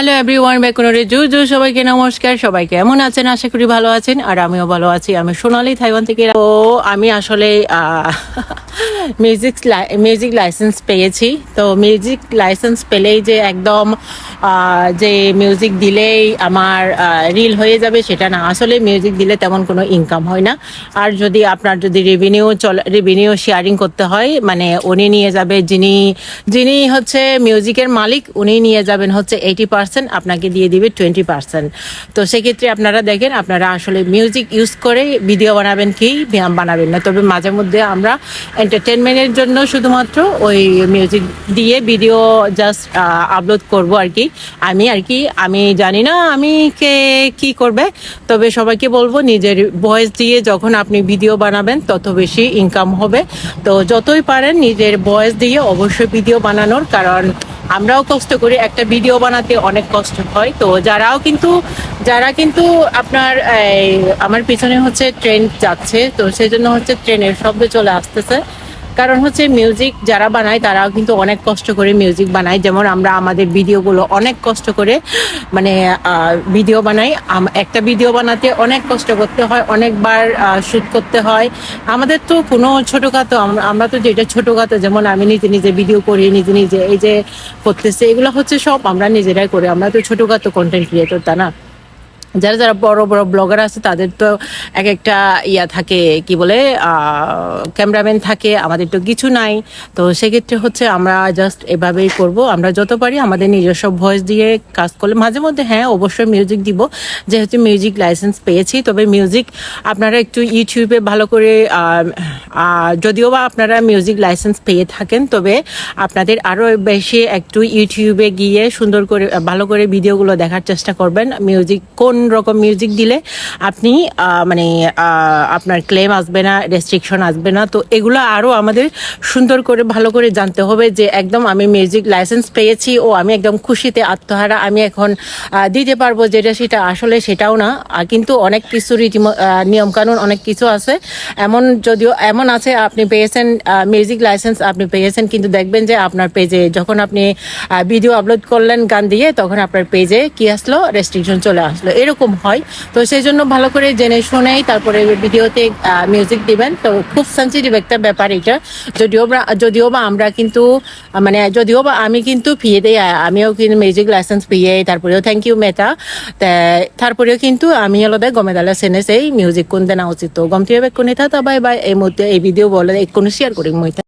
Hello everyone বেকুনরে জু জু সবাইকে নমস্কার। সবাই কেমন আছেন? আশা করি ভালো আছেন। আর আমিও ভালো আছি। আমি সোনালি থাইওয়ান থেকে। ও আমি আসলে মিউজিক মিউজিক লাইসেন্স পেয়েছি। তো মিউজিক লাইসেন্স পেলেই যে একদম যে মিউজিক দিলেই আমার রিল হয়ে যাবে সেটা না। আসলে মিউজিক দিলে তেমন কোনো ইনকাম হয় না। আর যদি আপনার যদি রেভিনিউ চল রেভিনিউ শেয়ারিং করতে হয় মানে উনি নিয়ে যাবে যিনি যিনি হচ্ছে মিউজিকের মালিক, উনি নিয়ে যাবেন হচ্ছে এইটি পার্সেন্ট আপনাকে দিয়ে দিবে টোয়েন্টি পার্সেন্ট তো সেক্ষেত্রে আপনারা দেখেন, আপনারা আসলে মিউজিক ইউজ করে ভিডিও বানাবেন কি ব্যায়াম বানাবেন না। তবে মাঝে মধ্যে আমরা এন্টারটেনমেন্টের জন্য শুধুমাত্র ওই মিউজিক দিয়ে ভিডিও জাস্ট আপলোড করব আর কি। আমি আর কি, আমি জানি না আমি কে, কি করবে। তবে সবাইকে বলব, নিজের ভয়েস দিয়ে যখন আপনি ভিডিও বানাবেন, তত বেশি ইনকাম হবে। তো যতই পারেন, নিজের ভয়েস দিয়ে অবশ্যই ভিডিও বানানোর, কারণ আমরাও কষ্ট করি। একটা ভিডিও বানাতে অনেক কষ্ট হয়। তো যারাও কিন্তু, যারা কিন্তু আপনার আমার পিছনে হচ্ছে ট্রেন যাচ্ছে। তো সেই জন্য হচ্ছে ট্রেনের শব্দ চলে আসতেছে। কারণ হচ্ছে মিউজিক যারা বানায়, তারাও কিন্তু অনেক কষ্ট করে মিউজিক বানায়। যেমন আমরা আমাদের ভিডিওগুলো অনেক কষ্ট করে মানে ভিডিও বানাই। একটা ভিডিও বানাতে অনেক কষ্ট করতে হয়, অনেকবার শ্যুট করতে হয়। আমাদের তো কোনো ছোটোখাটো, আম- আমরা তো যেটা ছোটোখাটো, যেমন আমি নিজে নিজে ভিডিও করি, নিজে নিজে এই যে করতেছে, এগুলো হচ্ছে সব আমরা নিজেরাই করি। আমরা তো ছোটোখাটো কন্টেন্ট ক্রিয়েটর তা না? যারা যারা বড় বড় ব্লগার আছে, তাদের তো এক একটা ইয়া থাকে, কি বলে ক্যামেরাম্যান থাকে, আমাদের তো কিছু নাই। তো সেক্ষেত্রে হচ্ছে আমরা জাস্ট এভাবেই করব। আমরা যত পারি আমাদের নিজস্ব ভয়েস দিয়ে কাজ করলে, মাঝে মধ্যে হ্যাঁ অবশ্যই মিউজিক দিব। যেহেতু মিউজিক লাইসেন্স পেয়েছি, তবে মিউজিক আপনারা একটু ইউটিউবে ভালো করে যদিও বা আপনারা মিউজিক লাইসেন্স পেয়ে থাকেন, তবে আপনাদের আরও বেশি একটু ইউটিউবে গিয়ে সুন্দর করে, ভালো করে ভিডিওগুলো দেখার চেষ্টা করবেন। মিউজিক কোন রকম মিউজিক দিলে আপনি মানে আপনার ক্লেম আসবে না রেস্ট্রিকশন আসবে না। তো এগুলো আরও আমাদের সুন্দর করে, ভালো করে জানতে হবে যে একদম আমি মিউজিক লাইসেন্স পেয়েছি, ও আমি একদম খুশিতে আত্মহারা, আমি এখন দিতে পারব যেটা সেটা আসলে সেটাও না। কিন্তু অনেক কিছু রীতি নিয়মকানুন অনেক কিছু আছে। এমন যদিও, এমন আছে, আপনি পেয়েছেন মিউজিক লাইসেন্স আপনি পেয়েছেন, কিন্তু দেখবেন যে আপনার পেজে যখন আপনি ভিডিও আপলোড করলেন গান দিয়ে, তখন আপনার পেজে কি আসলো? রেস্ট্রিকশন চলে আসলো। এরকম হয়। তো সেই জন্য ভালো করে জেনে শুনেই তারপরে ভিডিওতে মিউজিক দিবেন। তো খুব সেন্সিটিভ একটা ব্যাপার এটা। যদিও যদিও বা আমরা কিন্তু মানে যদিও বা আমি কিন্তু ফিয়ে দেই আমিও কিন্তু মিউজিক লাইসেন্স ফিয়ে তারপরেও থ্যাংক ইউ মেটা তারপরেও কিন্তু আমি হলদে গমেদালা সেনে সেই মিউজিক কোন দেনা উচিত। তো গমটি হবে কোনে থা বাই বাই। এই মুহূর্তে এই ভিডিও বলে কোনো শেয়ার করি মই